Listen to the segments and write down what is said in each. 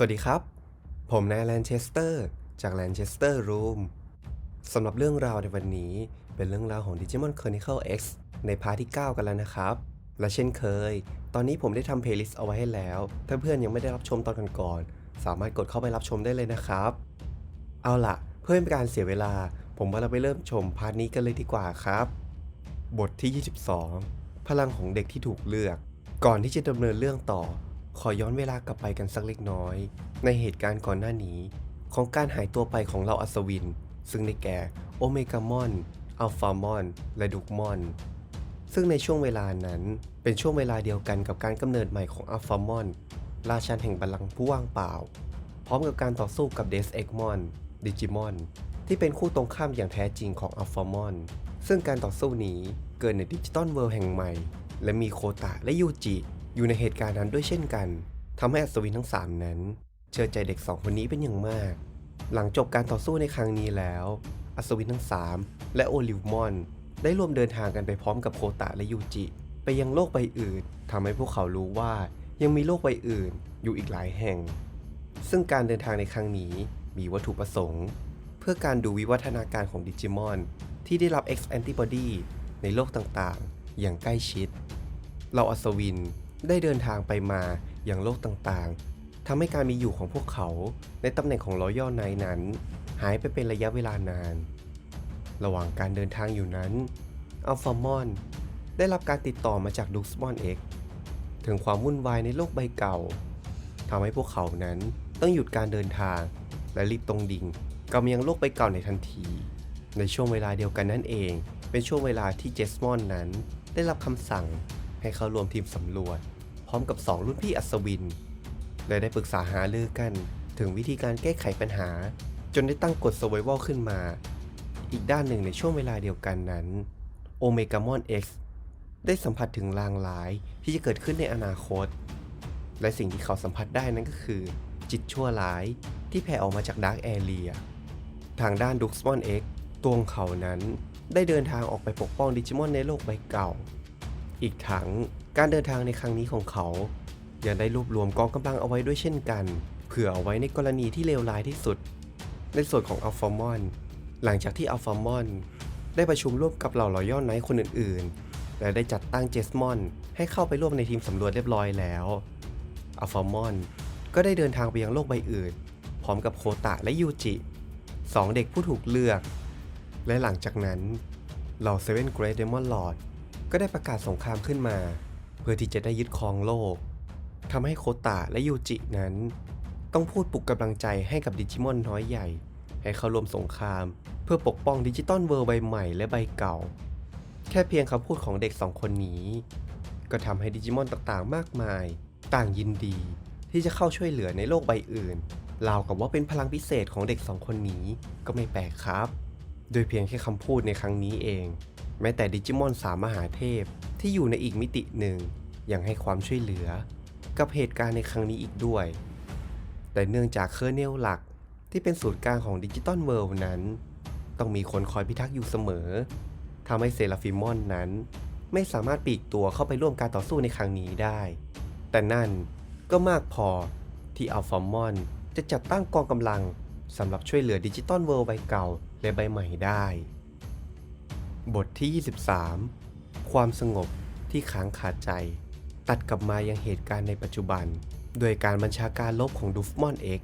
สวัสดีครับ ผมนายแลนเชสเตอร์ จากแลนเชสเตอร์รูมสำหรับเรื่องราวในวันนี้เป็นเรื่องราวของ Digimon Chronicle X ในพาร์ทที่ 9 กันแล้วนะครับ และเช่นเคย ตอนนี้ผมได้ทำเพลย์ลิสต์เอาไว้ให้แล้ว ถ้าเพื่อนยังไม่ได้รับชมตอนก่อนๆสามารถกดเข้าไปรับชมได้เลยนะครับ เอาล่ะ เพื่อไม่เป็นการเสียเวลา ผมว่าเราไปเริ่มชมพาร์ทนี้กันเลยดีกว่าครับ บทที่ 22 พลังของเด็กที่ถูกเลือก ก่อนที่จะดำเนินเรื่องต่อ ขอย้อนเวลากลับไปกันสักเล็กน้อย ในเหตุการณ์ก่อนหน้านี้ ของการหายตัวไปของเหล่าอัศวิน ซึ่งได้แก่โอเมกามอน อัลฟามอน และดุกมอน ซึ่งในช่วงเวลานั้นเป็นช่วงเวลาเดียวกันกับการกำเนิดใหม่ของอัลฟามอน ราชันแห่งบัลลังก์ผู้ว่างเปล่า พร้อมกับการต่อสู้กับเดสเอ็กมอนดิจิมอนที่เป็นคู่ตรงข้ามอย่างแท้จริงของอัลฟามอนซึ่งการต่อสู้นี้เกิดในดิจิตอลเวิลด์แห่งใหม่ และมีโคตะและยูจิ อยู่ในเหตุการณ์นั้นด้วยเช่นกันทำให้อัศวินทั้ง 3 นั้น เชื่อใจเด็ก 2 คนนี้เป็นอย่างมาก หลังจบการต่อสู้ในครั้งนี้แล้ว อัศวินทั้ง 3 และโอลิวมอน ได้ร่วมเดินทางกันไปพร้อมกับโคตะและยูจิ ไปยังโลกใบอื่นทำให้พวกเขารู้ว่ายังมีโลกใบอื่นอยู่อีกหลายแห่ง ซึ่งการเดินทางในครั้งนี้มีวัตถุประสงค์ เพื่อการดูวิวัฒนาการของดิจิมอนที่ได้รับ X Antibody ในโลกต่างๆ อย่างใกล้ชิด เราอัศวิน ได้เดินทางไปมาอย่างโลกต่างๆทำให้การมีอยู่ของพวกเขาในตำแหน่งของรอยัลไนนั้น หายไปเป็นระยะเวลานาน ระหว่างการเดินทางอยู่นั้นอัลฟามอนได้รับการติดต่อมาจากดูสมอนเอ็กถึงความวุ่นวายในโลกใบเก่าทำให้พวกเขานั้นต้องหยุดการเดินทางและรีบตรงดิ่งกลับมายังโลกใบเก่าในทันที ในช่วงเวลาเดียวกันนั่นเอง เป็นช่วงเวลาที่เจสมอนนั้น ได้รับคำสั่ง ให้เข้าร่วมทีมสำรวจ พร้อมกับ 2 รุ่นพี่อัศวินและได้ปรึกษาหารือกันถึงวิธีการแก้ไขปัญหา จนได้ตั้งกฎ Survival ขึ้นมา อีกด้านหนึ่งในช่วงเวลาเดียวกันนั้นโอเมกามอน X ได้สัมผัสถึงลางร้ายที่จะเกิดขึ้นในอนาคต และสิ่งที่เขาสัมผัสได้นั่นก็คือ จิตชั่วร้ายที่แผ่ออกมาจากดาร์กแอเรียทางด้านดุกสมอน X ตัวของเขานั้นได้เดินทางออกไปปกป้องดิจิมอนในโลกใบเก่า อีกทั้งการเดินทางในครั้งนี้ของเขายังได้รวบรวมกองกำลังเอาไว้ด้วยเช่นกัน เผื่อเอาไว้ในกรณีที่เลวร้ายที่สุด ในส่วนของอัลฟามอน หลังจากที่อัลฟามอน ได้ประชุมร่วมกับเหล่ารอยัลไนท์คนอื่นๆ และได้จัดตั้งเจสมอน ให้เข้าไปร่วมในทีมสำรวจเรียบร้อยแล้วอัลฟามอน ก็ได้เดินทางไปยังโลกใบอื่น พร้อมกับโคตะและยูจิสองเด็กผู้ถูกเลือก และหลังจากนั้นเหล่าเซเว่นเกรดเดมอนลอร์ด ก็ได้ประกาศสงครามขึ้นมา เพื่อที่จะได้ยึดครองโลกทำให้โคตะและยูจินั้น ต้องพูดปลุกกำลังใจให้กับดิจิมอนน้อยใหญ่ ให้เข้าร่วมสงคราม เพื่อปกป้องดิจิตอลเวิลด์ใบใหม่และใบเก่า แค่เพียงคำพูดของเด็กสองคนนี้ ก็ทำให้ดิจิมอนต่างๆ มากมาย ต่างยินดี ที่จะเข้าช่วยเหลือในโลกใบอื่นราวกับว่าเป็นพลังพิเศษของเด็กสองคนนี้ก็ไม่แปลกครับ โดยเพียงแค่คำพูดในครั้งนี้เอง แม้แต่ดิจิมอนสามมหาเทพที่อยู่ในอีกมิติหนึ่งยังให้ความช่วยเหลือ กับเหตุการณ์ในครั้งนี้อีกด้วย แต่เนื่องจากเคอร์เนลหลักที่เป็นศูนย์กลางของดิจิตอลเวิลด์นั้น ต้องมีคนคอยพิทักษ์อยู่เสมอทำให้เซราฟิมอนนั้น ไม่สามารถปีกตัวเข้าไปร่วมการต่อสู้ในครั้งนี้ได้ แต่นั่นก็มากพอที่อัลฟามอนจะจัดตั้งกองกำลังสำหรับช่วยเหลือดิจิตอลเวิลด์ใบเก่าและใบใหม่ได้ บทที่ 23 ความสงบที่ค้างคาใจ ตัดกลับมายังเหตุการณ์ในปัจจุบัน โดยการบัญชาการลบของดูฟมอน X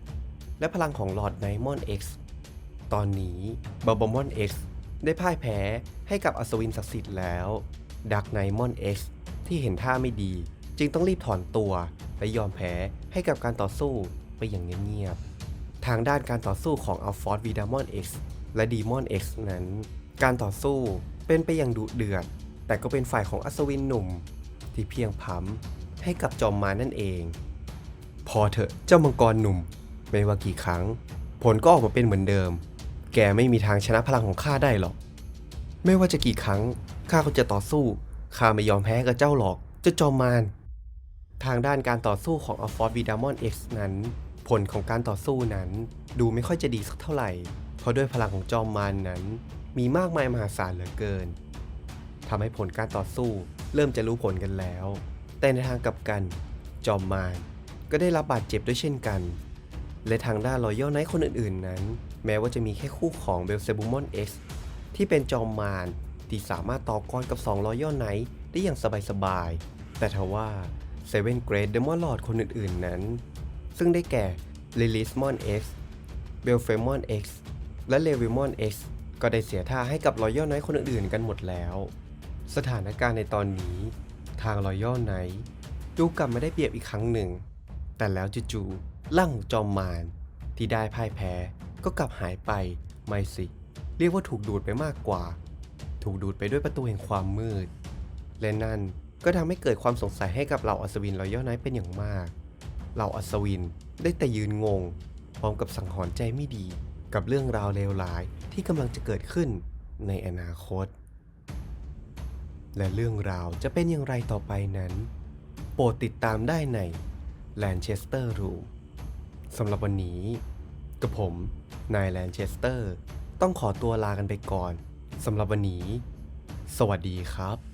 และพลังของลอร์ดไนมอน X ตอนนี้บ b บบมอน X ได้พ่ายแพ้ให้กับอัศวินศักดิ์สิทธิ์แล้วดักไนมอน X ที่เห็นท่าไม่ดี จึงต้องรีบถอนตัว และยอมแพ้ให้กับการต่อสู้ไปอย่างเงียบๆทางด้านการต่อสู้ของอัลฟอร์ดวีดามอนเอ็และดีมอนเอ็นั้น การต่อสู้เป็นไปอย่างดุเดือด แต่ก็เป็นฝ่ายของอัศวินหนุ่ม ที่เพียงพร้ำให้กับจอมมานั่นเอง พอเถอะเจ้ามังกรหนุ่ม ไม่ว่ากี่ครั้ง ผลก็ออกมาเป็นเหมือนเดิม แกไม่มีทางชนะพลังของข้าได้หรอก ไม่ว่าจะกี่ครั้งข้าก็จะต่อสู้ข้าไม่ยอมแพ้กับเจ้าหรอกเจ้าจอมมารทางด้านการต่อสู้ของอัลฟอร์ดวีดามอน X นั้น ผลของการต่อสู้นั้นดูไม่ค่อยจะดีสักเท่าไหร่ ราะด้วยพลังของจอมมารนั้น มีมากมายมหาศาลเหลือเกินทำให้ผลการต่อสู้เริ่มจะรู้ผลกันแล้ว แต่ในทางกลับกัน จอมมารก็ได้รับบาดเจ็บด้วยเช่นกัน และทางด้านรอยัลไนท์คนอื่นๆ นั้น แม้ว่าจะมีแค่คู่ของเบลเซบูมอน X ที่เป็นจอมมารที่สามารถต่อกรกับ2รอยัลไนท์ได้อย่างสบายๆ แต่ทว่าเซเว่นเกรดเดมอนลอดคนอื่นๆ นั้น ซึ่งได้แก่ลิลิสมอน X เบลเฟมอน X และเลวิมอน X ก็ได้เสียท่าให้กับรอยัลไนท์คนอื่นๆกันหมดแล้ว สถานการณ์ในตอนนี้ ทางรอยัลไนท์ดูกลับมาได้เปรียบอีกครั้งหนึ่ง แต่แล้วจู่ๆร่างจอมมารที่ได้พ่ายแพ้ก็กลับหายไปไม่สิ เรียกว่าถูกดูดไปมากกว่า ถูกดูดไปด้วยประตูแห่งความมืด และนั่นก็ทำให้เกิดความสงสัยให้กับเหล่าอัศวินรอยัลไนท์เป็นอย่างมาก เหล่าอัศวินได้แต่ยืนงง พร้อมกับสังหรณ์ใจไม่ดี กับเรื่องราวเลวร้ายที่กำลังจะเกิดขึ้นในอนาคต และเรื่องราวจะเป็นอย่างไรต่อไปนั้น โปรดติดตามได้ใน Lanchester Room สำหรับวันนี้กับผมนายแลนเชสเตอร์ ต้องขอตัวลากันไปก่อนสำหรับวันนี้ สวัสดีครับ